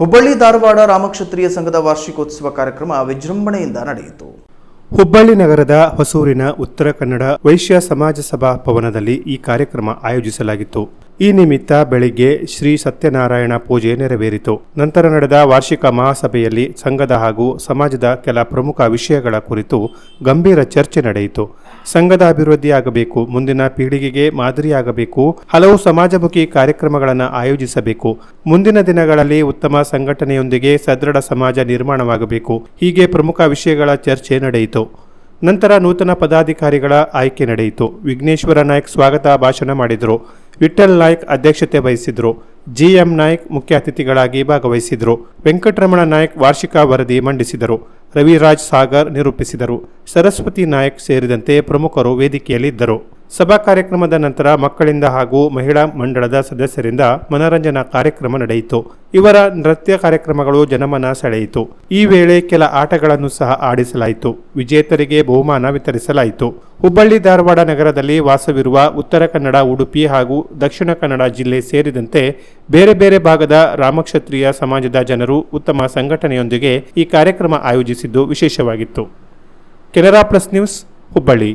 ಹುಬ್ಬಳ್ಳಿ ಧಾರವಾಡ ರಾಮಕ್ಷತ್ರಿಯ ಸಂಘದ ವಾರ್ಷಿಕೋತ್ಸವ ಕಾರ್ಯಕ್ರಮ ವಿಜೃಂಭಣೆಯಿಂದ ನಡೆಯಿತು. ಹುಬ್ಬಳ್ಳಿ ನಗರದ ಹೊಸೂರಿನ ಉತ್ತರ ಕನ್ನಡ ವೈಶ್ಯ ಸಮಾಜ ಸಭಾ ಭವನದಲ್ಲಿ ಈ ಕಾರ್ಯಕ್ರಮ ಆಯೋಜಿಸಲಾಗಿತ್ತು. ಈ ನಿಮಿತ್ತ ಬೆಳಿಗ್ಗೆ ಶ್ರೀ ಸತ್ಯನಾರಾಯಣ ಪೂಜೆ ನೆರವೇರಿತು. ನಂತರ ನಡೆದ ವಾರ್ಷಿಕ ಮಹಾಸಭೆಯಲ್ಲಿ ಸಂಘದ ಹಾಗೂ ಸಮಾಜದ ಕೆಲ ಪ್ರಮುಖ ವಿಷಯಗಳ ಕುರಿತು ಗಂಭೀರ ಚರ್ಚೆ ನಡೆಯಿತು. ಸಂಘದ ಅಭಿವೃದ್ಧಿಯಾಗಬೇಕು, ಮುಂದಿನ ಪೀಳಿಗೆಗೆ ಮಾದರಿಯಾಗಬೇಕು, ಹಲವು ಸಮಾಜಮುಖಿ ಕಾರ್ಯಕ್ರಮಗಳನ್ನು ಆಯೋಜಿಸಬೇಕು. ಮುಂದಿನ ದಿನಗಳಲ್ಲಿ ಉತ್ತಮ ಸಂಘಟನೆಯೊಂದಿಗೆ ಸದೃಢ ಸಮಾಜ ನಿರ್ಮಾಣವಾಗಬೇಕು. ಹೀಗೆ ಪ್ರಮುಖ ವಿಷಯಗಳ ಚರ್ಚೆ ನಡೆಯಿತು. ನಂತರ ನೂತನ ಪದಾಧಿಕಾರಿಗಳ ಆಯ್ಕೆ ನಡೆಯಿತು. ವಿಘ್ನೇಶ್ವರ ನಾಯ್ಕ್ ಸ್ವಾಗತ ಭಾಷಣ ಮಾಡಿದರು. ವಿಠಲ್ ನಾಯ್ಕ್ ಅಧ್ಯಕ್ಷತೆ ವಹಿಸಿದ್ರು. ಜಿಎಂ ನಾಯ್ಕ್ ಮುಖ್ಯ ಅತಿಥಿಗಳಾಗಿ ಭಾಗವಹಿಸಿದರು. ವೆಂಕಟರಮಣ ನಾಯಕ್ ವಾರ್ಷಿಕ ವರದಿ ಮಂಡಿಸಿದರು. ರವಿರಾಜ್ ಸಾಗರ್ ನಿರೂಪಿಸಿದರು. ಸರಸ್ವತಿ ನಾಯ್ಕ್ ಸೇರಿದಂತೆ ಪ್ರಮುಖರು ವೇದಿಕೆಯಲ್ಲಿದ್ದರು. ಸಭಾ ಕಾರ್ಯಕ್ರಮದ ನಂತರ ಮಕ್ಕಳಿಂದ ಹಾಗೂ ಮಹಿಳಾ ಮಂಡಳದ ಸದಸ್ಯರಿಂದ ಮನರಂಜನಾ ಕಾರ್ಯಕ್ರಮ ನಡೆಯಿತು. ಇವರ ನೃತ್ಯ ಕಾರ್ಯಕ್ರಮಗಳು ಜನಮನ ಸೆಳೆಯಿತು. ಈ ವೇಳೆ ಕೆಲ ಆಟಗಳನ್ನು ಸಹ ಆಡಿಸಲಾಯಿತು. ವಿಜೇತರಿಗೆ ಬಹುಮಾನ ವಿತರಿಸಲಾಯಿತು. ಹುಬ್ಬಳ್ಳಿ ಧಾರವಾಡ ನಗರದಲ್ಲಿ ವಾಸವಿರುವ ಉತ್ತರ ಕನ್ನಡ, ಉಡುಪಿ ಹಾಗೂ ದಕ್ಷಿಣ ಕನ್ನಡ ಜಿಲ್ಲೆ ಸೇರಿದಂತೆ ಬೇರೆ ಬೇರೆ ಭಾಗದ ರಾಮಕ್ಷತ್ರಿಯ ಸಮಾಜದ ಜನರು ಉತ್ತಮ ಸಂಘಟನೆಯೊಂದಿಗೆ ಈ ಕಾರ್ಯಕ್ರಮ ಆಯೋಜಿಸಿದ್ದು ವಿಶೇಷವಾಗಿತ್ತು. Canara plus news, Hubballi.